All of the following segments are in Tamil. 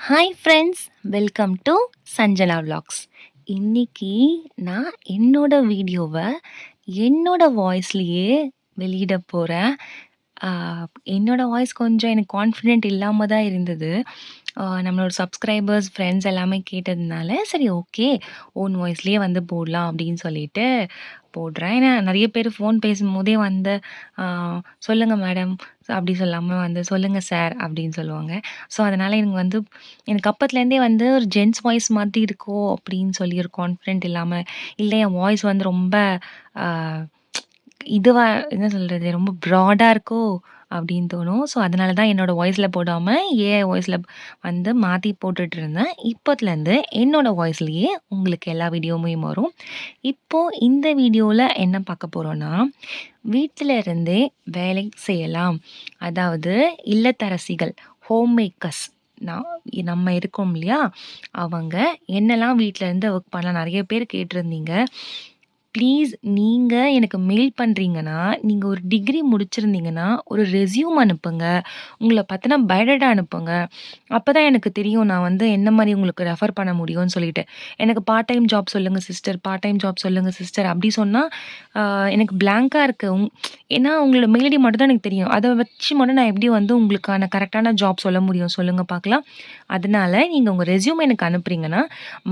Hi friends welcome to Sanjana vlogs இன்னைக்கு நான் என்னோட வீடியோவை என்னோட வாய்ஸ்லேயே வெளியிட போகிறேன் என்னோட வாய்ஸ் கொஞ்சம் எனக்கு கான்ஃபிடென்ட் இல்லாமல் தான் இருந்தது. நம்மளோட சப்ஸ்கிரைபர்ஸ் ஃப்ரெண்ட்ஸ் எல்லாமே கேட்டதுனால சரி ஓகே ஓன் வாய்ஸ்லேயே வந்து போடலாம் அப்படின்னு சொல்லிட்டு போடுறேன். ஏன்னா நிறைய பேர் ஃபோன் பேசும்போதே வந்து சொல்லுங்கள் சொல்லுங்க மேடம் அப்படி சொல்லாமல் வந்து சொல்லுங்க சார் அப்படின்னு சொல்லுவாங்க. ஸோ அதனால் எனக்கு வந்து எனக்கு அப்பத்துலேருந்தே வந்து ஒரு ஜென்ஸ் வாய்ஸ் மாதிரி இருக்கோ அப்படின்னு சொல்லி ஒரு கான்ஃபிடென்ட் இல்லாமல் இல்லை என் வாய்ஸ் வந்து ரொம்ப இதுவா என்ன சொல்கிறது ரொம்ப ப்ராடாக இருக்கோ அப்படின்னு தோணும். ஸோ அதனால தான் என்னோட வாய்ஸில் போடாமல் ஏ வாய்ஸில் வந்து மாற்றி போட்டுட்டு இருந்தேன் இப்போத்துலேருந்து என்னோட வாய்ஸ்லேயே உங்களுக்கு எல்லா வீடியோவுமே வரும் இப்போது இந்த வீடியோவில் என்ன பார்க்க போகிறோன்னா வீட்டில் இருந்தே வேலை செய்யலாம். அதாவது இல்லத்தரசிகள் ஹோம் மேக்கர்ஸ் நான் நம்ம இருக்கோம் இல்லையா? அவங்க என்னெல்லாம் வீட்டில் இருந்து ஒர்க் பண்ணலாம்? நிறைய பேர் கேட்டிருந்தீங்க. ப்ளீஸ் நீங்கள் எனக்கு மெயில் பண்ணுறீங்கன்னா நீங்கள் ஒரு டிகிரி முடிச்சிருந்தீங்கன்னா ஒரு ரெஸ்யூம் அனுப்புங்க. உங்களை பற்றின பயோடேட்டா அனுப்புங்க. அப்போ தான் எனக்கு தெரியும் நான் வந்து என்ன மாதிரி உங்களுக்கு ரெஃபர் பண்ண முடியும்னு சொல்லிட்டு. எனக்கு பார்ட் டைம் ஜாப் சொல்லுங்கள் சிஸ்டர் பார்ட் டைம் ஜாப் சொல்லுங்கள் சிஸ்டர் அப்படி சொன்னால் எனக்கு பிளாங்காக இருக்குது உங் ஏன்னா உங்களோட மெயில் ஐடி மட்டும் தான் எனக்கு தெரியும். அதை வச்சு மட்டும் நான் எப்படி வந்து உங்களுக்கான கரெக்டான ஜாப் சொல்ல முடியும்? சொல்லுங்கள் பார்க்கலாம். அதனால நீங்கள் உங்கள் ரெஸ்யூம் எனக்கு அனுப்புறீங்கன்னா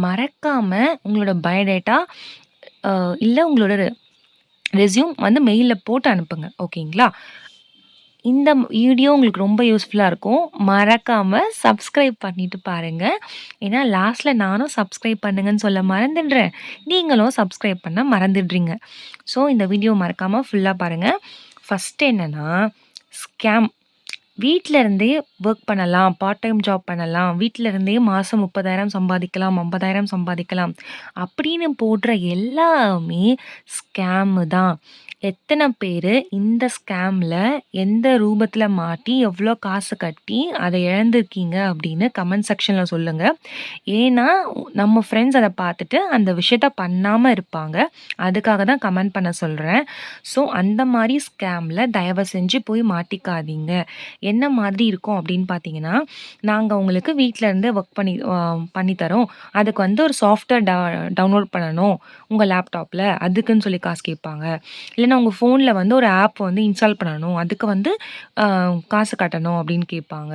மறக்காமல் உங்களோட பயோடேட்டா இல்லை உங்களோட ரெஸ்யூம் வந்து மெயிலில் போட்டு அனுப்புங்க ஓகேங்களா? இந்த வீடியோ உங்களுக்கு ரொம்ப யூஸ்ஃபுல்லாக இருக்கும். மறக்காமல் சப்ஸ்கிரைப் பண்ணிட்டு பாருங்கள் ஏன்னா லாஸ்ட்டில் நானும் சப்ஸ்கிரைப் பண்ணுங்கன்னு சொல்ல மறந்துடுறேன். நீங்களும் சப்ஸ்கிரைப் பண்ண மறந்துடுறீங்க. ஸோ இந்த வீடியோ மறக்காமல் ஃபுல்லாக பாருங்கள் ஃபஸ்ட்டு என்னென்னா ஸ்கேம் வீட்டில் இருந்தே ஒர்க் பண்ணலாம் பார்ட் டைம் ஜாப் பண்ணலாம் வீட்டில் இருந்தே மாதம் முப்பதாயிரம் சம்பாதிக்கலாம் ஐம்பதாயிரம் சம்பாதிக்கலாம் அப்படின்னு போடுற எல்லாமே ஸ்கேமு தான். எத்தனை பேர் இந்த ஸ்கேமில் எந்த ரூபத்தில் மாட்டி எவ்வளோ காசு கட்டி அதை இழந்திருக்கீங்க அப்படின்னு கமெண்ட் செக்ஷனில் சொல்லுங்கள் ஏன்னா நம்ம ஃப்ரெண்ட்ஸ் அதை பார்த்துட்டு அந்த விஷயத்த பண்ணாமல் இருப்பாங்க. அதுக்காக தான் கமெண்ட் பண்ண சொல்கிறேன் ஸோ அந்த மாதிரி ஸ்கேமில் தயவு செஞ்சு போய் மாட்டிக்காதீங்க. என்ன மாதிரி இருக்கும் அப்படின்னு பார்த்தீங்கன்னா நாங்கள் உங்களுக்கு வீட்டிலேருந்து ஒர்க் பண்ணி பண்ணித்தரோம் அதுக்கு வந்து ஒரு சாஃப்ட்வேர் டவுன்லோட் பண்ணணும் உங்கள் லேப்டாப்பில் அதுக்குன்னு சொல்லி காசு கேட்பாங்க. இல்லைன்னா உங்கள் ஃபோனில் வந்து ஒரு ஆப் வந்து இன்ஸ்டால் பண்ணணும். அதுக்கு வந்து காசு கட்டணும் அப்படின்னு கேட்பாங்க.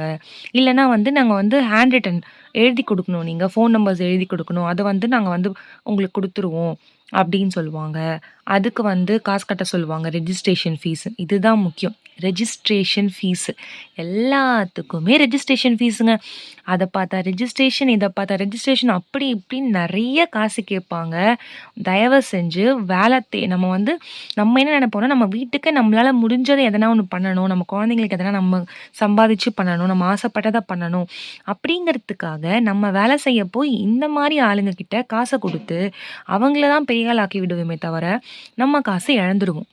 இல்லைன்னா வந்து நாங்கள் வந்து ஹேண்ட் ரிட்டன் எழுதி கொடுக்கணும். நீங்கள் ஃபோன் நம்பர்ஸ் எழுதி கொடுக்கணும். அதை வந்து நாங்கள் வந்து உங்களுக்கு கொடுத்துருவோம் அப்படின்னு சொல்லுவாங்க. அதுக்கு வந்து காசு கட்ட சொல்லுவாங்க. ரெஜிஸ்ட்ரேஷன் ஃபீஸ் இதுதான் முக்கியம். ரெஜிஸ்ட்ரேஷன் ஃபீஸு எல்லாத்துக்குமே ரெஜிஸ்ட்ரேஷன் ஃபீஸுங்க அதை பார்த்தா ரெஜிஸ்ட்ரேஷன் இதை பார்த்தா ரெஜிஸ்ட்ரேஷன் அப்படி இப்படின்னு நிறைய காசு கேட்பாங்க. தயவு செஞ்சு வேலை தே நம்ம வந்து நம்ம என்ன நினைப்போம்னா நம்ம வீட்டுக்கு நம்மளால் முடிஞ்சதை எதனா ஒன்று பண்ணணும். நம்ம குழந்தைங்களுக்கு எதனா நம்ம சம்பாதிச்சு பண்ணணும். நம்ம ஆசைப்பட்டதை பண்ணணும். அப்படிங்கிறதுக்காக நம்ம வேலை செய்ய போய் இந்த மாதிரி ஆளுங்க கிட்ட காசை கொடுத்து அவங்கள தான் பெரிய ஆக்கி விடுவோமே தவிர நம்ம காசு இழந்துருவோம்.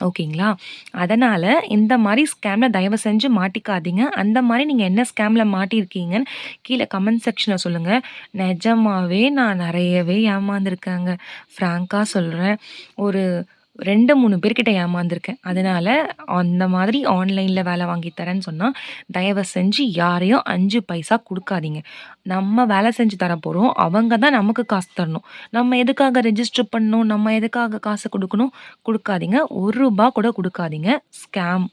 ஓகேங்களா? அதனால் இந்த மாதிரி ஸ்கேமில் தயவு செஞ்சு மாட்டிக்காதீங்க. அந்த மாதிரி நீங்கள் என்ன ஸ்கேமில் மாட்டியிருக்கீங்கன்னு கீழே கமெண்ட் செக்ஷனில் சொல்லுங்கள் நிஜமாவே நான் நிறையவே ஏமாந்துருக்கேங்க. ஃப்ராங்காக சொல்கிறேன் ஒரு ரெண்டு மூணு பேர்கிட்ட ஏமாந்துருக்கேன். அதனால் அந்த மாதிரி ஆன்லைனில் வேலை வாங்கி தரேன்னு சொன்னால் தயவு செஞ்சு யாரையும் அஞ்சு பைசா கொடுக்காதீங்க. நம்ம வேலை செஞ்சு தர போகிறோம் அவங்க தான் நமக்கு காசு தரணும். நம்ம எதுக்காக ரெஜிஸ்டர் பண்ணணும்? நம்ம எதுக்காக காசு கொடுக்கணும்? கொடுக்காதீங்க. ஒரு ரூபா கூட கொடுக்காதீங்க. ஸ்கேம்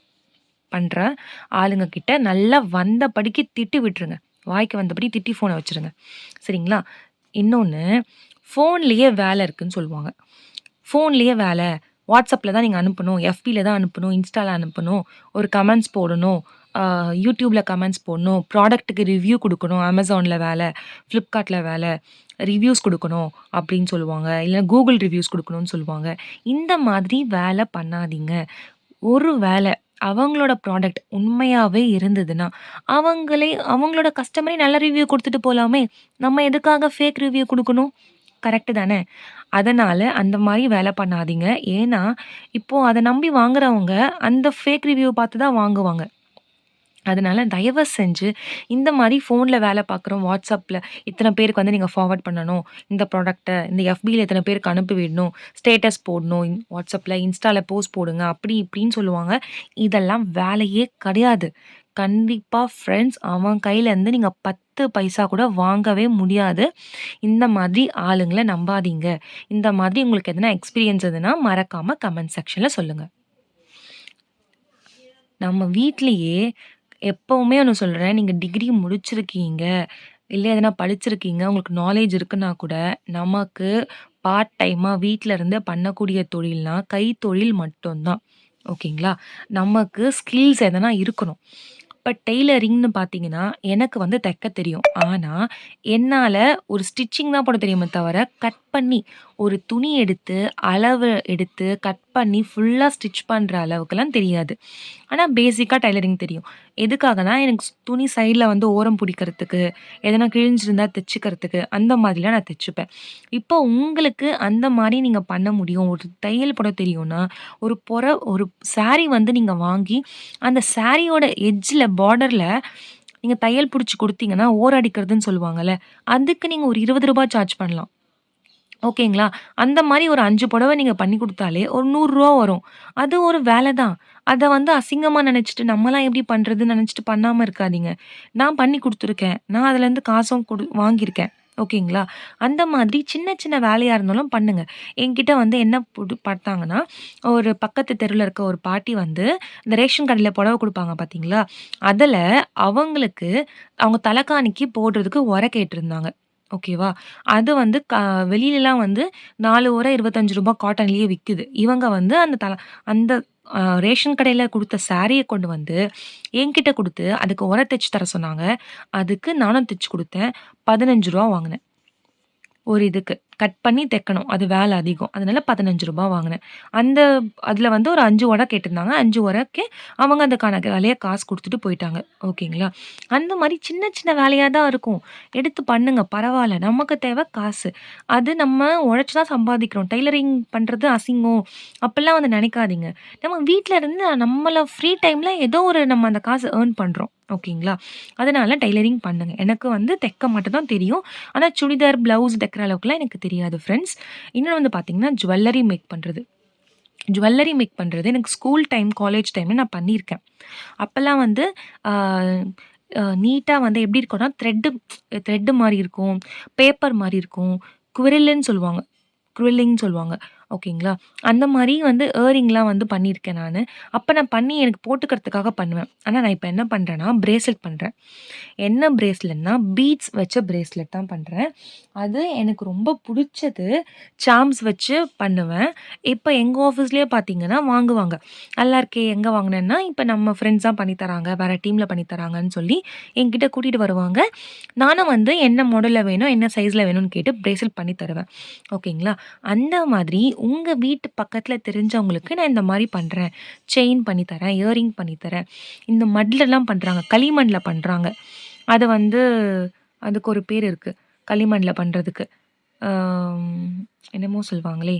பண்ணுற ஆளுங்க கிட்ட நல்லா வந்தபடிக்கு திட்டி விட்டுருங்க. வாய்க்கு வந்தபடி திட்டி ஃபோனை வச்சுருங்க. சரிங்களா? இன்னொன்று ஃபோன்லேயே வேலை இருக்குதுன்னு சொல்லுவாங்க. ஃபோன்லேயே வேலை வாட்ஸ்அப்பில் தான் நீங்கள் அனுப்பணும் எஃபியில் தான் அனுப்பணும் இன்ஸ்டாவில் அனுப்பணும் ஒரு கமெண்ட்ஸ் போடணும் யூடியூப்பில் கமெண்ட்ஸ் போடணும் ப்ராடக்ட்டுக்கு ரிவ்யூ கொடுக்கணும் அமேசானில் வேலை ஃப்ளிப்கார்ட்டில் வேலை ரிவ்யூஸ் கொடுக்கணும் அப்படின்னு சொல்லுவாங்க. இல்லை கூகுள் ரிவ்யூஸ் கொடுக்கணும்னு சொல்லுவாங்க. இந்த மாதிரி வேலை பண்ணாதீங்க. ஒரு வேலை அவங்களோட ப்ராடக்ட் உண்மையாகவே இருந்ததுன்னா அவங்களே அவங்களோட கஸ்டமரே நல்ல ரிவ்யூ கொடுத்துட்டு போகலாமே நம்ம எதுக்காக ஃபேக் ரிவ்யூ கொடுக்கணும்? கரெக்டு தானே? அதனால் அந்த மாதிரி வேலை பண்ணாதீங்க. ஏன்னா இப்போது அதை நம்பி வாங்குறவங்க அந்த ஃபேக் ரிவ்யூ பார்த்து தான் வாங்குவாங்க. அதனால் தயவு செஞ்சு இந்த மாதிரி ஃபோனில் வேலை பார்க்குறோம் வாட்ஸ்அப்பில் இத்தனை பேருக்கு வந்து நீங்கள் ஃபார்வர்ட் பண்ணணும். இந்த ப்ராடக்ட்டை இந்த எஃபியில் இத்தனை பேருக்கு அனுப்பி விடணும். ஸ்டேட்டஸ் போடணும். வாட்ஸ்அப்பில் இன்ஸ்டாவில் போஸ்ட் போடுங்க. அப்படி இப்படின்னு சொல்லுவாங்க. இதெல்லாம் வேலையே கிடையாது. கண்டிப்பாக ஃப்ரெண்ட்ஸ் அவன் கையிலேருந்து நீங்கள் பத்து பைசா கூட வாங்கவே முடியாது. இந்த மாதிரி ஆளுங்களை நம்பாதீங்க. இந்த மாதிரி உங்களுக்கு எதனா எக்ஸ்பீரியன்ஸ் எதுனா மறக்காமல் கமெண்ட் செக்ஷனில் சொல்லுங்கள் நம்ம வீட்லேயே எப்போவுமே ஒன்று சொல்கிறேன் நீங்கள் டிகிரி முடிச்சிருக்கீங்க, இல்லை எதனா படிச்சிருக்கீங்க, உங்களுக்கு நாலேஜ் இருக்குன்னா கூட, நமக்கு பார்ட் டைமாக வீட்டில் இருந்து பண்ணக்கூடிய தொழில்னா, கைத்தொழில் மட்டும்தான் ஓகேங்களா? நமக்கு ஸ்கில்ஸ் எதனா இருக்கணும். இப்ப டெய்லரிங்ன்னு பார்த்தீங்கன்னா, எனக்கு வந்து தைக்க தெரியும். ஆனா, என்னால ஒரு ஸ்டிச்சிங் தான் போட தெரியுமே தவிர, கட் பண்ணி ஒரு துணி எடுத்து, அளவு எடுத்து, கட் பண்ணி ஃபுல்லாக ஸ்டிச் பண்ணுற அளவுக்குலாம் தெரியாது. ஆனால் பேசிக்காக டைலரிங் தெரியும். எதுக்காகனா, எனக்கு ஸ் துணி சைடில் வந்து ஓரம் பிடிக்கிறதுக்கு எதனா கிழிஞ்சிருந்தா தைச்சிக்கிறதுக்கு அந்த மாதிரிலாம் நான் தைச்சிப்பேன் இப்போ உங்களுக்கு அந்த மாதிரி நீங்கள் பண்ண முடியும். ஒரு தையல் போட தெரியும்னா, ஒரு புற ஒரு சாரீ வந்து நீங்கள் வாங்கி, அந்த சாரியோட எஜ்ஜில் பார்டரில் நீங்கள் தையல் பிடிச்சி கொடுத்தீங்கன்னா ஓரடிக்கிறதுன்னு அடிக்கிறதுன்னு அதுக்கு நீங்கள் ஒரு இருபது ரூபாய் சார்ஜ் பண்ணலாம். ஓகேங்களா? அந்த மாதிரி ஒரு 5 புடவ நீங்க பண்ணி குடுத்தாலே, ஒரு ரூ. 100 வரும். அது ஒரு வேல தான். அத வந்து அசிங்கமா நெனச்சுட்டு, நம்மலாம் எப்படி பண்றதுன்னு நெனச்சுட்டு பண்ணாம இருக்காதீங்க. நான் பண்ணி குடுத்துருக்கேன். நான் அதுலேருந்து காசும் குடு வாங்கியிருக்கேன். ஓகேங்களா? அந்த மாதிரி சின்ன சின்ன வேலையா இருந்தாலும் பண்ணுங்க. என்கிட்ட வந்து என்ன புடு பார்த்தாங்கன்னா, ஒரு பக்கத்து தெருவுல இருக்க ஒரு பாட்டி வந்து, இந்த ரேஷன் கடையில புடவ குடுப்பாங்க பார்த்தீங்களா? அதுல அவங்களுக்கு அவங்க தலகாணிக்கு போடுறதுக்கு ஒர கேட்டிருந்தாங்க. ஓகேவா? அது வந்து க வெளிலலாம் வந்து 4 ஒர ரூ. 25 காட்டன்லேயே விக்குது. இவங்க வந்து அந்த தல அந்த அ ரேஷன் கடையில குடுத்த சாரிய கொண்டு வந்து, என்கிட்ட குடுத்து, அதுக்கு ஒர தச்சு தர சொன்னாங்க. அதுக்கு நானும் தச்சு குடுத்தேன். ரூ. 15 வாங்குனேன். ஒரு இதுக்கு. கட் பண்ணி தைக்கணும். அது வேலை அதிகம். அதனால பதினஞ்சு ரூபாய் வாங்கினேன் அந்த அதில் வந்து ஒரு 5 ஒர கேட்டிருந்தாங்க. அஞ்சு உரைக்கே அவங்க அதுக்கான வேலையை காசு கொடுத்துட்டு போயிட்டாங்க. ஓகேங்களா? அந்த மாதிரி சின்ன சின்ன வேலையாக தான் இருக்கும். எடுத்து பண்ணுங்க. பரவாயில்ல நமக்கு தேவை காசு. அது நம்ம உழைச்சி தான் சம்பாதிக்கிறோம். டெய்லரிங் பண்ணுறது அசிங்கம், அப்போல்லாம் வந்து நினைக்காதீங்க நம்ம வீட்டில் இருந்து நம்மளை ஃப்ரீ டைமில் ஏதோ ஒரு நம்ம அந்த காசு ஏர்ன் பண்ணுறோம் ஓகேங்களா? அதனால் டெய்லரிங் பண்ணுங்க. எனக்கு வந்து தைக்க மட்டும் தான் தெரியும். ஆனால் சுடிதார், ப்ளவுஸ் தைக்கிற அளவுக்குலாம் எனக்கு தெரியாது ஃப்ரெண்ட்ஸ். இன்னொன்று வந்து பார்த்தீங்கன்னா, ஜுவல்லரி மேக் பண்ணுறது ஜுவல்லரி மேக் பண்ணுறது எனக்கு ஸ்கூல் டைம், காலேஜ் டைம்ல நான் பண்ணியிருக்கேன். அப்போல்லாம் வந்து நீட்டாக வந்து எப்படி இருக்கும்னா, த்ரெட்டு த்ரெட்டு மாதிரி இருக்கும். பேப்பர் மாதிரி இருக்கும். குவிரில்லுன்னு சொல்லுவாங்க. குவில்லிங்ன்னு சொல்லுவாங்க. ஓகேங்களா? அந்த மாதிரி வந்து ஏரிங்லாம் வந்து பண்ணியிருக்கேன் நான் அப்போ நான் பண்ணி எனக்கு போட்டுக்கிறதுக்காக பண்ணுவேன். ஆனால் நான் இப்போ என்ன பண்ணுறேன்னா பிரேஸ்லெட் பண்ணுறேன் என்ன பிரேஸ்லெட்னா, பீட்ஸ் வச்ச பிரேஸ்லெட் தான் பண்ணுறேன் அது எனக்கு ரொம்ப பிடிச்சது சாம்ஸ் வச்சு பண்ணுவேன். இப்போ எங்கள் ஆஃபீஸ்லேயே பார்த்தீங்கன்னா வாங்குவாங்க. "நல்லாருக்கே, எங்கே வாங்கினேன்னா இப்போ நம்ம ஃப்ரெண்ட்ஸ் தான் பண்ணித்தராங்க தராங்க. டீமில் பண்ணித்தராங்கன்னு தராங்கன்னு சொல்லி என்கிட்ட கூட்டிகிட்டு வருவாங்க. நானும் வந்து என்ன மாடலில் வேணும், என்ன சைஸில் வேணும்னு கேட்டு பிரேஸ்லெட் பண்ணி தருவேன். ஓகேங்களா? அந்த மாதிரி உங்கள் வீட்டு பக்கத்தில் தெரிஞ்சவங்களுக்கு நான் இந்த மாதிரி பண்ணுறேன் செயின் பண்ணி தரேன், இயரிங் பண்ணி தரேன். இந்த மட்லெலாம் பண்ணுறாங்க களிமண்ணில் பண்ணுறாங்க அது வந்து அதுக்கு ஒரு பேர் இருக்குது களிமண்ணில் பண்ணுறதுக்கு என்னமோ சொல்லுவாங்களே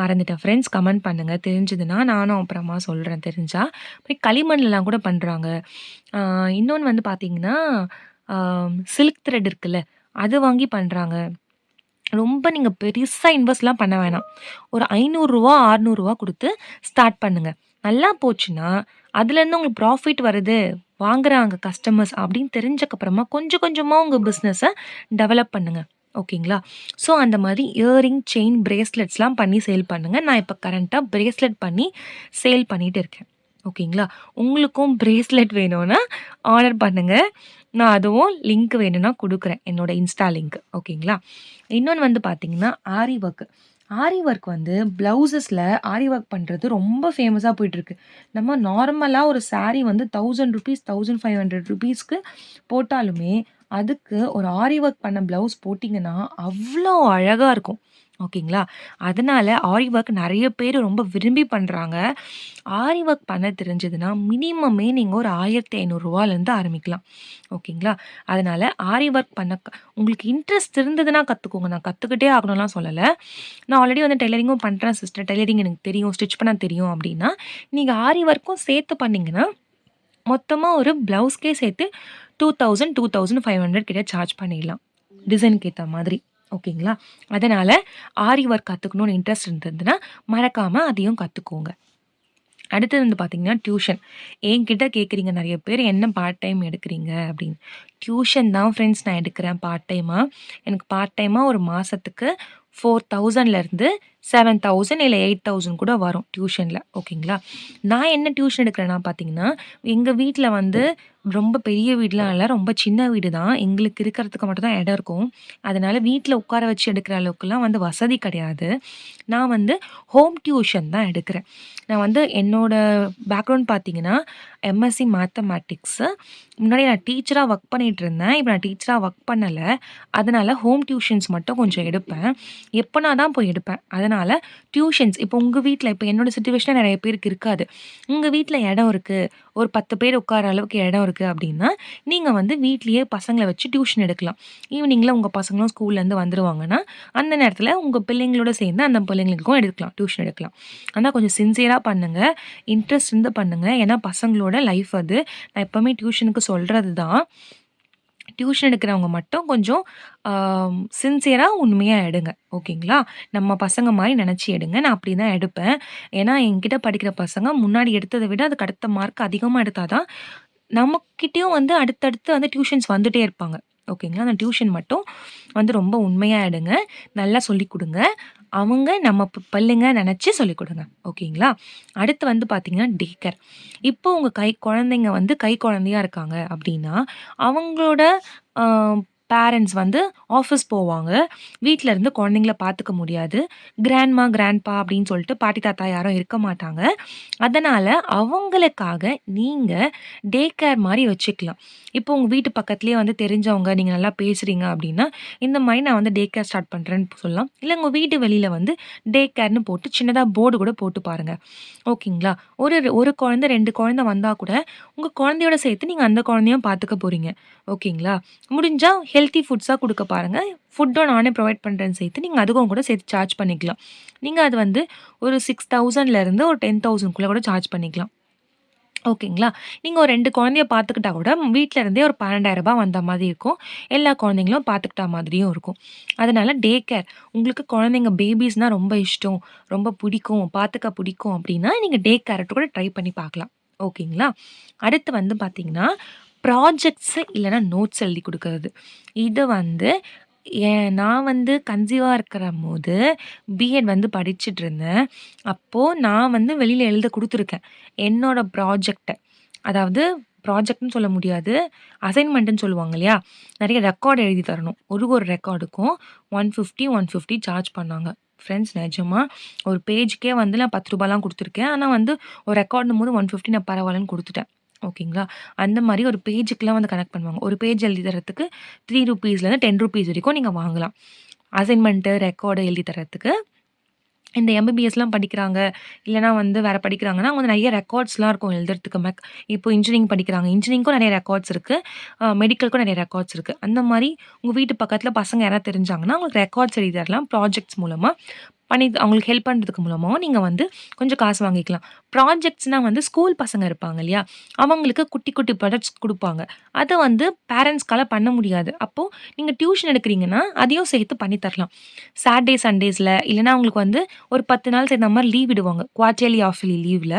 மறந்துட்டேன் ஃப்ரெண்ட்ஸ். கமெண்ட் பண்ணுங்க. தெரிஞ்சதுன்னா நானும் அப்புறமா சொல்கிறேன் தெரிஞ்சா. போய் களிமண்லாம் கூட பண்ணுறாங்க இன்னொன்று வந்து பார்த்திங்கன்னா சில்க் த்ரெட் இருக்குல்ல, அது வாங்கி பண்ணுறாங்க ரொம்ப நீங்கள் பெருசாக இன்வெஸ்ட்லாம் பண்ண வேணாம். ஒரு ஐநூறுரூவா ஆறுநூறுவா கொடுத்து ஸ்டார்ட் பண்ணுங்கள் நல்லா போச்சுன்னா, அதுலேருந்து உங்களுக்கு ப்ராஃபிட் வருது, வாங்குறாங்க கஸ்டமர்ஸ் அப்படின்னு தெரிஞ்சக்கப்புறமா கொஞ்சம் கொஞ்சமாக உங்கள் பிஸ்னஸை டெவலப் பண்ணுங்கள் ஓகேங்களா? ஸோ அந்த மாதிரி இயரிங், செயின், பிரேஸ்லெட்ஸ்லாம் பண்ணி சேல் பண்ணுங்கள் நான் இப்போ கரண்ட்டாக பிரேஸ்லெட் பண்ணி சேல் பண்ணிகிட்டு இருக்கேன். ஓகேங்களா? உங்களுக்கும் ப்ரேஸ்லெட் வேணும்னா ஆர்டர் பண்ணுங்கள் நான் அதுவும் லிங்க் வேணும்னா கொடுக்குறேன் என்னோட இன்ஸ்டா லிங்க். ஓகேங்களா? இன்னொன்று வந்து பார்த்தீங்கன்னா, ஆரி ஒர்க். ஆரி ஒர்க் வந்து ப்ளவுசஸில் ஆரி ஒர்க் பண்ணுறது ரொம்ப ஃபேமஸாக போயிட்டுருக்கு. நம்ம நார்மலாக ஒரு சாரீ வந்து thousand rupees thousand five hundred ருபீஸ்க்கு போட்டாலுமே, அதுக்கு ஒரு ஆரி ஒர்க் பண்ண ப்ளவுஸ் போட்டிங்கன்னா அவ்வளோ அழகாக இருக்கும். ஓகேங்களா? அதனால ஆரி ஒர்க் நெறைய பேர் ரொம்ப விரும்பி பண்றாங்க. ஆரி ஒர்க் பண்ண தெரிஞ்சதுன்னா, மினிமமே நீங்க ஒரு ரூ. 1500லேருந்து ஆரம்பிக்கலாம். ஓகேங்களா? அதனால ஆரி ஒர்க் பண்ண க உங்களுக்கு இன்ட்ரெஸ்ட் இருந்ததுன்னா கத்துக்கோங்க. நான் கத்துக்கிட்டே ஆகணும்லாம் சொல்லல. நான் ஆல்ரெடி வந்து டெய்லரிங்கும் பண்றேன் சிஸ்டர். டெய்லரிங் எனக்கு தெரியும், ஸ்டிச் பண்ண தெரியும் அப்படின்னா, நீங்க ஆரி ஒர்க்கும் சேர்த்து பண்ணீங்கன்னா, மொத்தமா ஒரு பிளவுஸ்க்கே சேர்த்து 2000, 2500 கிட்ட சார்ஜ் பண்ணிடலாம். டிசைனுக்கு ஏத்த மாதிரி. ஓகேங்களா? அதனால் ஆரி ஒர்க் கற்றுக்கணும்னு இன்ட்ரெஸ்ட் இருந்ததுன்னா, மறக்காமல் அதையும் கற்றுக்கோங்க அடுத்தது வந்து பார்த்தீங்கன்னா, டியூஷன். என்கிட்ட கேட்குறீங்க நிறைய பேர், "என்ன பார்ட் டைம் எடுக்கிறீங்க அப்படின்னு. டியூஷன் தான் ஃப்ரெண்ட்ஸ் நான் எடுக்கிறேன் பார்ட் டைமாக எனக்கு பார்ட் டைமாக ஒரு மாதத்துக்கு ஃபோர் தௌசண்ட்லேருந்து செவன் தௌசண்ட் இல்லை எயிட் தௌசண்ட் கூட வரும் டியூஷனில் ஓகேங்களா? நான் என்ன டியூஷன் எடுக்கிறேன்னா பார்த்தீங்கன்னா, எங்கள் வீட்டில் வந்து ரொம்ப பெரிய வீடுலாம் இல்லை ரொம்ப சின்ன வீடு தான். எங்களுக்கு இருக்கிறதுக்கு மட்டும் தான் இடம் இருக்கும். அதனால் வீட்டில் உட்கார வச்சு எடுக்கிற அளவுக்குலாம் வந்து வசதி கிடையாது. நான் வந்து ஹோம் டியூஷன் தான் எடுக்கிறேன். நான் வந்து என்னோட பேக்ரவுண்ட் பார்த்தீங்கன்னா, எம்எஸ்சி மேத்தமேட்டிக்ஸு. முன்னாடி நான் டீச்சராக ஒர்க் பண்ணிகிட்டு இருந்தேன் இப்போ நான் டீச்சராக ஒர்க் பண்ணலை அதனால் ஹோம் டியூஷன்ஸ் மட்டும் கொஞ்சம் எடுப்பேன். எப்போனா தான் போய் எடுப்பேன். அதனால் டியூஷன்ஸ் இப்போ உங்கள் வீட்டில் இப்போ என்னோட சிச்சுவேஷன்ல நிறைய பேருக்கு இருக்காது. உங்கள் வீட்டில் இடம் இருக்குது ஒரு 10 பேர் உட்கார அளவுக்கு இடம் இருக்குது அப்படின்னா, நீங்கள் வந்து வீட்லேயே பசங்களை வச்சு டியூஷன் எடுக்கலாம். ஈவினிங்கில் உங்கள் பசங்களும் ஸ்கூல்லேருந்து வந்துருவாங்கன்னா, அந்த நேரத்தில் உங்கள் பிள்ளைங்களோட சேர்ந்து அந்த பிள்ளைங்களுக்கும் எடுக்கலாம். டியூஷன் எடுக்கலாம். ஆனால் கொஞ்சம் சின்சியராக பண்ணுங்கள் இன்ட்ரெஸ்ட் இருந்து பண்ணுங்கள் ஏன்னா பசங்களோட லைஃப் அது. நான் எப்போவுமே டியூஷனுக்கு சொல்கிறது தான். டியூஷன் எடுக்கிறவங்க மட்டும் கொஞ்சம் சின்சியராக உண்மையாக எடுங்க. ஓகேங்களா? நம்ம பசங்க மாதிரி நினச்சி எடுங்க. நான் அப்படி தான் எடுப்பேன். ஏன்னா என்கிட்ட படிக்கிற பசங்க முன்னாடி எடுத்ததை விட அதுக்கு அடுத்த மார்க் அதிகமாக எடுத்தால் தான், நம்மக்கிட்டேயும் வந்து அடுத்தடுத்து வந்து டியூஷன்ஸ் வந்துகிட்டே இருப்பாங்க. ஓகேங்களா? அந்த டியூஷன் மட்டும் வந்து ரொம்ப உண்மையாக எடுங்க. நல்லா சொல்லிக் கொடுங்க அவங்க நம்ம பல்லுங்க நினச்சி சொல்லிக் கொடுங்க ஓகேங்களா? அடுத்து வந்து பார்த்தீங்கன்னா, டே கேர். இப்போ உங்கள் கை குழந்தைங்க வந்து கை குழந்தையா இருக்காங்க அப்படின்னா, அவங்களோட பேரண்ட்ஸ் வந்து ஆஃபீஸ் போவாங்க. வீட்டில் இருந்து குழந்தைங்கள பார்த்துக்க முடியாது. கிராண்ட்மா, கிராண்ட்பா அப்படின்னு சொல்லிட்டு பாட்டி, தாத்தா யாரும் இருக்க மாட்டாங்க. அதனால் அவங்களுக்காக நீங்கள் டே கேர் மாதிரி வச்சுக்கலாம். இப்போ உங்கள் வீட்டு பக்கத்துலேயே வந்து தெரிஞ்சவங்க, நீங்கள் நல்லா பேசுகிறீங்க அப்படின்னா, இந்த மாதிரி நான் வந்து டே கேர் ஸ்டார்ட் பண்ணுறேன்னு சொல்லலாம். இல்லை உங்கள் வீட்டு வெளியில் வந்து டே கேர்னு போட்டு சின்னதாக போர்டு கூட போட்டு பாருங்க. ஓகேங்களா? ஒரு ஒரு குழந்தை, ரெண்டு குழந்தை வந்தால் கூட, உங்கள் குழந்தையோட சேர்த்து நீங்கள் அந்த குழந்தையும் பார்த்துக்க போகிறீங்க ஓகேங்களா? முடிஞ்சால் ஹெல்த்தி ஃபுட்ஸாக கொடுக்க பாருங்கள் ஃபுட்டும் நானே ப்ரொவைட் பண்ணுறேன்னு சேர்த்து நீங்கள் அதுக்கும் கூட சேர்த்து சார்ஜ் பண்ணிக்கலாம். நீங்கள் அது வந்து ஒரு 6000லேருந்து ஒரு 10,000க்குள்ள கூட சார்ஜ் பண்ணிக்கலாம். ஓகேங்களா? நீங்கள் ஒரு ரெண்டு குழந்தைய பார்த்துக்கிட்டா கூட வீட்டில் இருந்தே ஒரு பன்னெண்டாயிரரூபா வந்த மாதிரி இருக்கும். எல்லா குழந்தைங்களும் பார்த்துக்கிட்டா மாதிரியும் இருக்கும். அதனால் டே கேர் உங்களுக்கு குழந்தைங்க பேபிஸ்னால் ரொம்ப இஷ்டம், ரொம்ப பிடிக்கும், பார்த்துக்க பிடிக்கும் அப்படின்னா, நீங்கள் டே கேர் கூட ட்ரை பண்ணி பார்க்கலாம். ஓகேங்களா? அடுத்து வந்து பார்த்திங்கன்னா ப்ராஜெக்ட்ஸு இல்லைன்னா நோட்ஸ் எழுதி கொடுக்கறது இது வந்து ஏன் நான் வந்து கன்சீவாக இருக்கிறம்போது, பிஎட் வந்து படிச்சுட்டுருந்தேன். அப்போது நான் வந்து வெளியில் எழுத கொடுத்துருக்கேன் என்னோட ப்ராஜெக்டை அதாவது ப்ராஜெக்ட்னு சொல்ல முடியாது. அசைன்மெண்ட்டுன்னு சொல்லுவாங்க இல்லையா? நிறைய ரெக்கார்டு எழுதி தரணும். ஒரு ஒரு ரெக்கார்டுக்கும் 150, 150 சார்ஜ் பண்ணாங்க. ஃப்ரெண்ட்ஸ் நிஜமாக ஒரு பேஜுக்கே வந்து நான் பத்து ரூபாலாம் கொடுத்துருக்கேன் ஆனால் வந்து ஒரு ரெக்கார்ட்ன்னும்போது 150 நான் பரவாயில்லன்னு கொடுத்துட்டேன் ஓகேங்களா? அந்த மாதிரி ஒரு பேஜுக்குலாம் வந்து கனெக்ட் பண்ணுவாங்க. ஒரு பேஜ் எழுதி தரத்துக்கு த்ரீ ருபீஸ்லேருந்து டென் ருபீஸ் வரைக்கும் நீங்கள் வாங்கலாம். அசைன்மெண்ட்டு ரெக்கார்டு எழுதி தரத்துக்கு இந்த எம்பிபிஎஸ்லாம் படிக்கிறாங்க, இல்லைனா வந்து வேறு படிக்கிறாங்கன்னா, அவங்க நிறைய ரெக்கார்ட்ஸ்லாம் இருக்கும் எழுதுறதுக்கு. மேக் இப்போ இன்ஜினியரிங் படிக்கிறாங்க. இன்ஜினியரிங்க்கும் நிறைய ரெக்கார்ட்ஸ் இருக்குது மெடிக்கலுக்கும் நிறைய ரெக்கார்ட்ஸ் இருக்குது அந்த மாதிரி உங்கள் வீட்டு பக்கத்தில் பசங்க யாராவது தெரிஞ்சாங்கன்னா, அவங்களுக்கு ரெக்கார்ட்ஸ் எழுதி தரலாம். ப்ராஜெக்ட்ஸ் மூலமாக பண்ணி அவங்களுக்கு ஹெல்ப் பண்ணுறதுக்கு மூலமாகவும் நீங்கள் வந்து கொஞ்சம் காசு வாங்கிக்கலாம். ப்ராஜெக்ட்ஸ்னால் வந்து ஸ்கூல் பசங்க இருப்பாங்க இல்லையா? அவங்களுக்கு குட்டி குட்டி ப்ராஜெக்ட்ஸ் கொடுப்பாங்க அதை வந்து பேரண்ட்ஸ்க்கால பண்ண முடியாது. அப்போது நீங்கள் டியூஷன் எடுக்கிறீங்கன்னா, அதையும் சேர்த்து பண்ணி தரலாம். சாட்டர்டே, சண்டேஸில் இல்லன்னா அவங்களுக்கு வந்து ஒரு 10 நாள் சேர்ந்த மாதிரி லீவ் விடுவாங்க. குவார்ட்டர்லி, ஹால்ஃப்லி லீவில்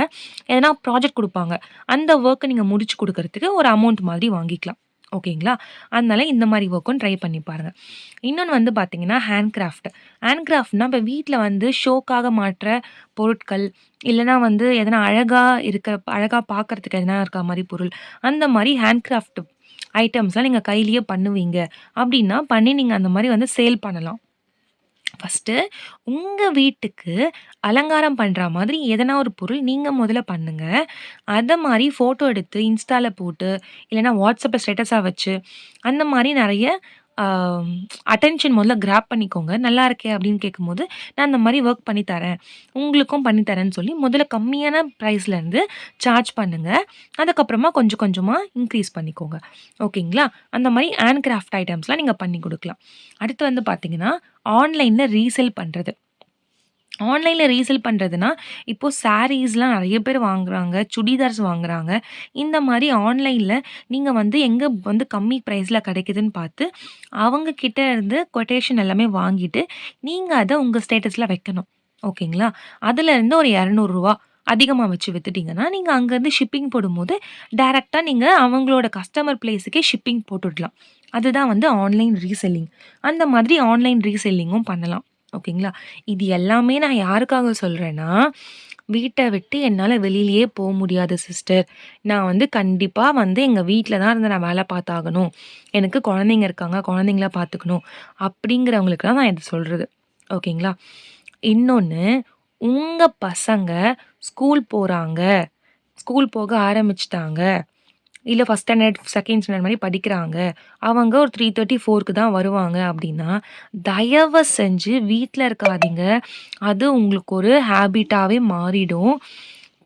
எதனா ப்ராஜெக்ட் கொடுப்பாங்க அந்த ஒர்க்கை நீங்கள் முடிச்சு கொடுக்கறதுக்கு ஒரு அமௌண்ட் மாதிரி வாங்கிக்கலாம். ஓகேங்களா? அதனால் இந்த மாதிரி ஒர்க்கும் ட்ரை பண்ணி பாருங்கள் இன்னொன்று வந்து பார்த்தீங்கன்னா, ஹேண்ட் கிராஃப்ட். ஹேண்ட் கிராஃப்ட்னா இப்போ வீட்டில் வந்து ஷோக்காக மாற்ற பொருட்கள், இல்லைனா வந்து எதனா அழகாக இருக்கிற அழகாக பார்க்கறதுக்கு எதனா இருக்க மாதிரி பொருள். அந்த மாதிரி ஹேண்ட் கிராஃப்ட் ஐட்டம்ஸ்லாம் நீங்கள் கையிலேயே பண்ணுவீங்க. அப்படின்னா, பண்ணி நீங்கள் அந்த மாதிரி வந்து சேல் பண்ணலாம். ஃபஸ்ட்டு உங்கள் வீட்டுக்கு அலங்காரம் பண்ணுற மாதிரி எதனா ஒரு பொருள் நீங்கள் முதல்ல பண்ணுங்கள் அதை மாதிரி ஃபோட்டோ எடுத்து இன்ஸ்டாவில் போட்டு, இல்லைனா வாட்ஸ்அப்பில் ஸ்டேட்டஸாக வச்சு, அந்த மாதிரி நிறைய அட்டென்ஷன் முதல்ல கிராப் பண்ணிக்கோங்க. "நல்லா இருக்கே" அப்படின்னு கேட்கும்போது, "நான் இந்த மாதிரி வொர்க் பண்ணி தரேன். உங்களுக்கும் பண்ணி தரேன்னு" சொல்லி முதல்ல கம்மியான பிரைஸ்லேருந்து சார்ஜ் பண்ணுங்க. அதுக்கப்புறமா கொஞ்சம் கொஞ்சமா இன்க்ரீஸ் பண்ணிக்கோங்க. ஓகேங்களா? அந்த மாதிரி ஹேண்ட் கிராஃப்ட் ஐட்டம்ஸ்லாம் நீங்க பண்ணி குடுக்கலாம். அடுத்து வந்து பார்த்தீங்கன்னா, ஆன்லைன்ல ரீசேல் பண்றது. ஆன்லைனில் ரீசேல் பண்ணுறதுனா இப்போது சாரீஸ்லாம் நிறைய பேர் வாங்குறாங்க. சுடிதார்ஸ் வாங்குறாங்க. இந்த மாதிரி ஆன்லைனில் நீங்கள் வந்து எங்கே வந்து கம்மி ப்ரைஸில் கிடைக்குதுன்னு பார்த்து, அவங்க கிட்ட இருந்து கொட்டேஷன் எல்லாமே வாங்கிட்டு, நீங்கள் அதை உங்கள் ஸ்டேட்டஸில் வைக்கணும். ஓகேங்களா? அதுலேருந்து ஒரு இரநூறுவா அதிகமாக வச்சு விற்றுட்டிங்கன்னா நீங்கள் அங்கேருந்து ஷிப்பிங் போடும்போது, டேரெக்டாக நீங்கள் அவங்களோட கஸ்டமர் பிளேஸுக்கே ஷிப்பிங் போட்டுடலாம். அதுதான் வந்து ஆன்லைன் ரீசெல்லிங். அந்த மாதிரி ஆன்லைன் ரீசெல்லிங்கும் பண்ணலாம். ஓகேங்களா? இது எல்லாமே நான் யாருக்காக சொல்கிறேன்னா வீட்டை விட்டு என்னால் வெளியிலேயே போக முடியாது சிஸ்டர். நான் வந்து கண்டிப்பாக வந்து எங்கள் வீட்டில் தான் இருந்து நான் வேலை பார்த்தாகணும். எனக்கு குழந்தைங்க இருக்காங்க. குழந்தைங்கள பார்த்துக்கணும். அப்படிங்கிறவங்களுக்கு தான் நான் இதை சொல்கிறது ஓகேங்களா? இன்னொன்று உங்கள் பசங்க ஸ்கூல் போகிறாங்க ஸ்கூல் போக ஆரம்பிச்சிட்டாங்க இல்லை ஃபஸ்ட் ஸ்டாண்டர்ட், செகண்ட் ஸ்டாண்டர்ட் மாதிரி படிக்கிறாங்க. அவங்க ஒரு 3:30, 4க்கு தான் வருவாங்க அப்படின்னா, தயவு செஞ்சு வீட்டில் இருக்காதீங்க. அது உங்களுக்கு ஒரு ஹேபிட்டாகவே மாறிடும்.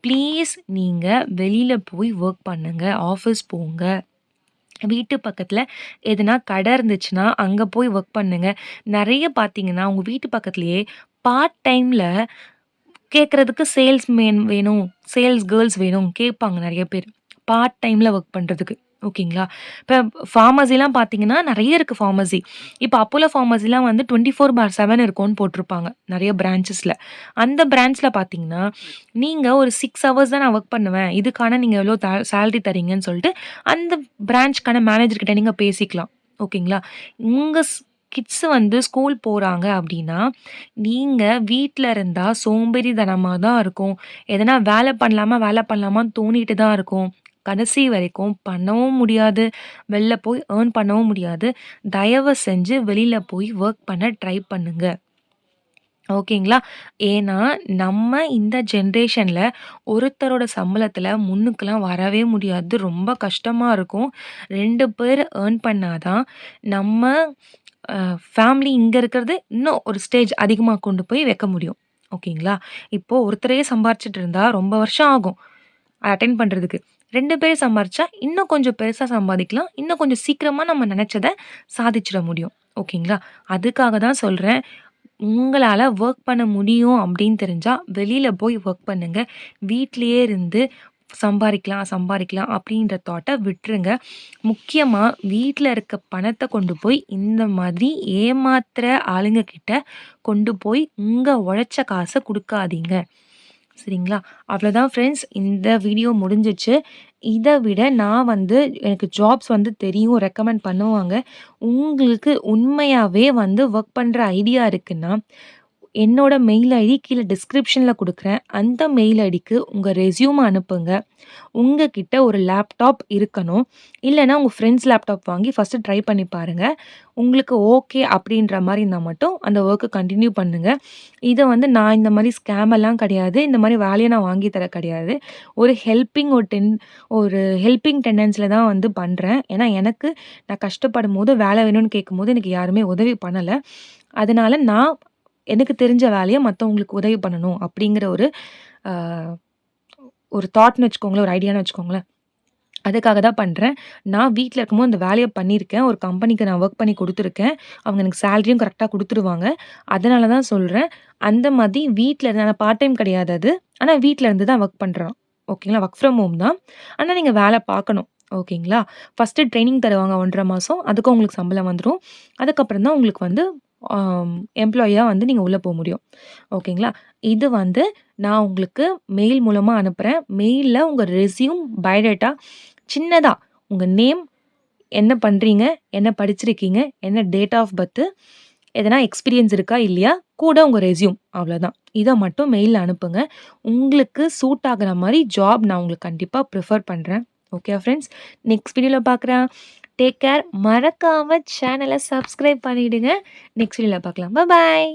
ப்ளீஸ் நீங்கள் வெளியில் போய் ஒர்க் பண்ணுங்கள் ஆஃபீஸ் போங்க. வீட்டு பக்கத்தில் எதுனா கடை இருந்துச்சுன்னா, அங்கே போய் ஒர்க் பண்ணுங்க. நிறைய பார்த்தீங்கன்னா, உங்கள் வீட்டு பக்கத்துலேயே பார்ட் டைமில் கேட்குறதுக்கு சேல்ஸ் மேன் வேணும், சேல்ஸ் கேர்ள்ஸ் வேணும் கேட்பாங்க நிறைய பேர். பார்ட் டைமில் ஒர்க் பண்ணுறதுக்கு ஓகேங்களா? இப்போ ஃபார்மசிலாம் பார்த்தீங்கன்னா, நிறைய இருக்குது ஃபார்மசி. இப்போ அப்போலோ ஃபார்மசிலாம் வந்து 24/7 இருக்கும்னு போட்டிருப்பாங்க. நிறைய பிரான்ச்சஸில் அந்த பிரான்ச்சில் பார்த்தீங்கன்னா, நீங்கள் ஒரு சிக்ஸ் ஹவர்ஸ் தான் நான் ஒர்க் பண்ணுவேன். இதுக்கான நீங்கள் எவ்வளோ த சேலரி தரீங்கன்னு சொல்லிட்டு, அந்த பிரான்ச்க்கான மேனேஜர்கிட்ட நீங்கள் பேசிக்கலாம். ஓகேங்களா? உங்கள் கிட்ஸ் வந்து ஸ்கூல் போகிறாங்க அப்படின்னா, நீங்கள் வீட்டில் இருந்தால் சோம்பேறிதனமாக தான் இருக்கும். எதனா வேலை பண்ணலாமா, வேலை பண்ணலாமான்னு தோணிட்டு தான் இருக்கும். கடைசி வரைக்கும் பண்ணவும் முடியாது. வெளில போய் ஏர்ன் பண்ணவும் முடியாது. தயவு செஞ்சு வெளியில் போய் ஒர்க் பண்ண ட்ரை பண்ணுங்க. ஓகேங்களா? ஏன்னா, நம்ம இந்த ஜென்ரேஷனில் ஒருத்தரோட சம்பளத்தில் முன்னுக்குலாம் வரவே முடியாது. ரொம்ப கஷ்டமாக இருக்கும். ரெண்டு பேர் ஏர்ன் பண்ணாதான் நம்ம ஃபேமிலி இங்கே இருக்கிறது இன்னும் ஒரு ஸ்டேஜ் அதிகமாக கொண்டு போய் வைக்க முடியும். ஓகேங்களா? இப்போ ஒருத்தரையே சம்பாரிச்சிட்டு இருந்தால் ரொம்ப வருஷம் ஆகும். அட்டென்ட் பண்ணுறதுக்கு ரெண்டு பேரும் சம்பாதிச்சா இன்னும் கொஞ்சம் பெருசாக சம்பாதிக்கலாம். இன்னும் கொஞ்சம் சீக்கிரமாக நம்ம நினச்சதை சாதிச்சிட முடியும். ஓகேங்களா? அதுக்காக தான் சொல்கிறேன் உங்களால் ஒர்க் பண்ண முடியும் அப்படின்னு தெரிஞ்சால் வெளியில் போய் ஒர்க் பண்ணுங்கள் வீட்லேயே இருந்து சம்பாதிக்கலாம் சம்பாதிக்கலாம் அப்படின்ற தாட்டை விட்டுருங்க. முக்கியமாக வீட்டில் இருக்க பணத்தை கொண்டு போய் இந்த மாதிரி ஏமாத்துகிற ஆளுங்கக்கிட்ட கொண்டு போய் உங்கள் உழைச்ச காசை கொடுக்காதீங்க சரிங்களா? அவ்வளோதான் ஃப்ரெண்ட்ஸ். இந்த வீடியோ முடிஞ்சிச்சு. இதை விட நான் வந்து எனக்கு ஜாப்ஸ் வந்து தெரியும். ரெக்கமெண்ட் பண்ணுவாங்க. உங்களுக்கு உண்மையாகவே வந்து ஒர்க் பண்ணுற ஐடியா இருக்குன்னா, என்னோட மெயில் ஐடி கீழே டிஸ்கிரிப்ஷனில் கொடுக்குறேன் அந்த மெயில் ஐடிக்கு உங்கள் ரெசியூம் அனுப்புங்க. உங்கள் கிட்ட ஒரு லேப்டாப் இருக்கணும். இல்லைனா உங்கள் ஃப்ரெண்ட்ஸ் லேப்டாப் வாங்கி ஃபஸ்ட்டு ட்ரை பண்ணி பாருங்கள் உங்களுக்கு ஓகே அப்படின்ற மாதிரி இருந்தால் மட்டும் அந்த ஒர்க்கை கண்டினியூ பண்ணுங்கள் இதை வந்து நான் இந்த மாதிரி ஸ்கேமெல்லாம் கிடையாது. இந்த மாதிரி வேலையை நான் வாங்கி தர கிடையாது. ஒரு ஹெல்பிங் ஒரு டென் ஒரு ஹெல்பிங் டெண்டன்ஸில் தான் வந்து பண்ணுறேன் ஏன்னா எனக்கு நான் கஷ்டப்படும் போது வேலை வேணும்னு கேட்கும்போது எனக்கு யாருமே உதவி பண்ணலை அதனால் நான் எனக்கு தெரிஞ்ச வேலையை மற்றவங்களுக்கு உதவி பண்ணணும் அப்படிங்கிற ஒரு ஒரு தாட்னு வச்சுக்கோங்களேன். ஒரு ஐடியான்னு வச்சுக்கோங்களேன். அதுக்காக தான் பண்ணுறேன் நான் வீட்டில் இருக்கும்போது அந்த வேலையை பண்ணியிருக்கேன். ஒரு கம்பெனிக்கு நான் ஒர்க் பண்ணி கொடுத்துருக்கேன் அவங்க எனக்கு சேலரியும் கரெக்டாக கொடுத்துருவாங்க அதனால தான் சொல்கிறேன் அந்த மாதிரி வீட்டில் இருந்து ஆனா பார்ட் டைம் கிடையாது அது. ஆனால் வீட்டில் இருந்து தான் ஒர்க் பண்ணுறோம் ஓகேங்களா? ஒர்க் ஃப்ரம் ஹோம் தான். ஆனால் நீங்கள் வேலை பார்க்கணும். ஓகேங்களா? ஃபர்ஸ்ட்டு ட்ரைனிங் தருவாங்க 1 1/2 மாசம். அதுக்கு உங்களுக்கு சம்பளம் வந்துடும் அதுக்கப்புறம் தான் உங்களுக்கு வந்து எம்ப்ளாயியாக வந்து நீங்கள் உள்ளே போக முடியும். ஓகேங்களா? இது வந்து நான் உங்களுக்கு மெயில் மூலமாக அனுப்புகிறேன் மெயில்ல உங்கள் ரெஸ்யூம், பயோடேட்டா சின்னதாக உங்கள் நேம், என்ன பண்ணுறீங்க என்ன படிச்சிருக்கீங்க? என்ன டேட் ஆஃப் பர்த்து? எதனா எக்ஸ்பீரியன்ஸ் இருக்கா? இல்லையா? கூட உங்கள் ரெஸ்யூம் அவ்வளோதான். இதை மட்டும் மெயிலில் அனுப்புங்க. உங்களுக்கு சூட் ஆகுற மாதிரி ஜாப் நான் உங்களுக்கு கண்டிப்பாக ப்ரிஃபர் பண்ணுறேன் ஓகே ஃப்ரெண்ட்ஸ்? நெக்ஸ்ட் வீடியோவில் பார்க்குறேன். Take care. மறக்காமல் சேனலை சப்ஸ்கிரைப் பண்ணிவிடுங்க நெக்ஸ்ட் வீடியோவில் பார்க்கலாம். பாய்.